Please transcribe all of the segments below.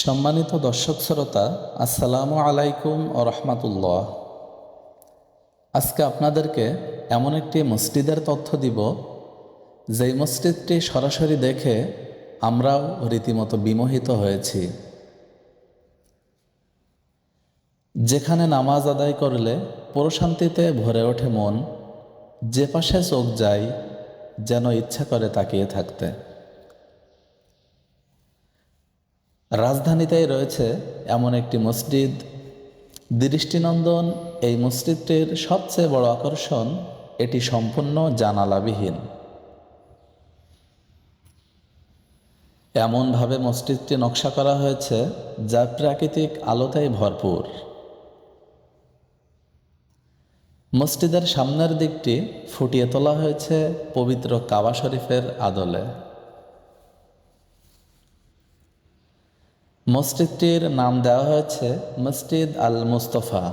সম্মানিত দর্শক শ্রোতা, আসসালামু আলাইকুম ও রহমাতুল্লাহ। আজকে আপনাদেরকে এমন একটি মসজিদের তথ্য দিব, যেই মসজিদটি সরাসরি দেখে আমরাও রীতিমতো বিমোহিত হয়েছি। যেখানে নামাজ আদায় করলে প্রশান্তিতে ভরে ওঠে মন, যে পাশে চোখ যায়, যেন ইচ্ছা করে তাকিয়ে থাকতে। রাজধানীতেই রয়েছে এমন একটি মসজিদ। দৃষ্টিনন্দন এই মসজিদটির সবচেয়ে বড় আকর্ষণ, এটি সম্পূর্ণ জানালাবিহীন। এমনভাবে মসজিদটি নকশা করা হয়েছে, যা প্রাকৃতিক আলোতেই ভরপুর। মসজিদের সামনের দিকটি ফুটিয়ে তোলা হয়েছে পবিত্র কাবা শরীফের আদলে। মসজিদটির নাম দেওয়া হয়েছে মসজিদ আল মুস্তফা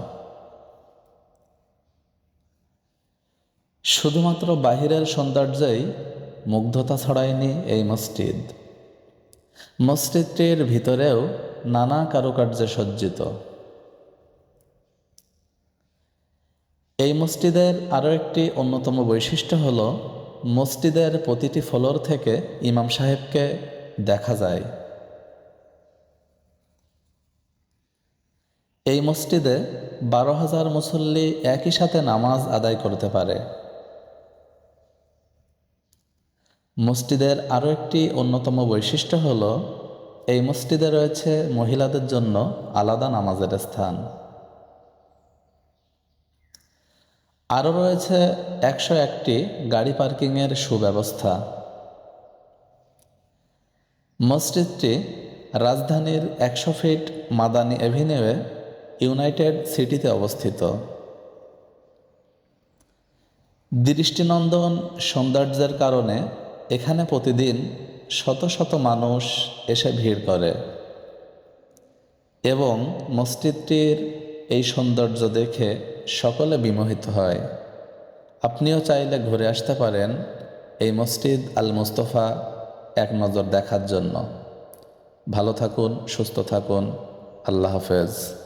শুধুমাত্র বাহিরের সৌন্দর্যই মুগ্ধতা ছড়ায়নি এই মসজিদ। মসজিদটির ভিতরেও নানা কারুকার্যে সজ্জিত। এই মসজিদের আরও একটি অন্যতম বৈশিষ্ট্য হল, মসজিদের প্রতিটি ফ্লোর থেকে ইমাম সাহেবকে দেখা যায়। এই মসজিদে বারো হাজার মুসল্লি একই সাথে নামাজ আদায় করতে পারে। মসজিদের আরও একটি অন্যতম বৈশিষ্ট্য হল, এই মসজিদে রয়েছে মহিলাদের জন্য আলাদা নামাজের স্থান। আরও রয়েছে একশো একটি গাড়ি পার্কিংয়ের সুব্যবস্থা। মসজিদটি রাজধানীর একশো ফিট মাদানী এভিনিউয়ে ইউনাইটেড সিটিতে অবস্থিত। দৃষ্টিনন্দন সৌন্দর্যের কারণে এখানে প্রতিদিন শত শত মানুষ এসে ভিড় করে এবং মসজিদটির এই সৌন্দর্য দেখে সকলে বিমোহিত হয়। আপনিও চাইলে ঘুরে আসতে পারেন এই মসজিদ আল মুস্তফা এক নজর দেখার জন্য। ভালো থাকুন, সুস্থ থাকুন। আল্লাহ হাফেজ।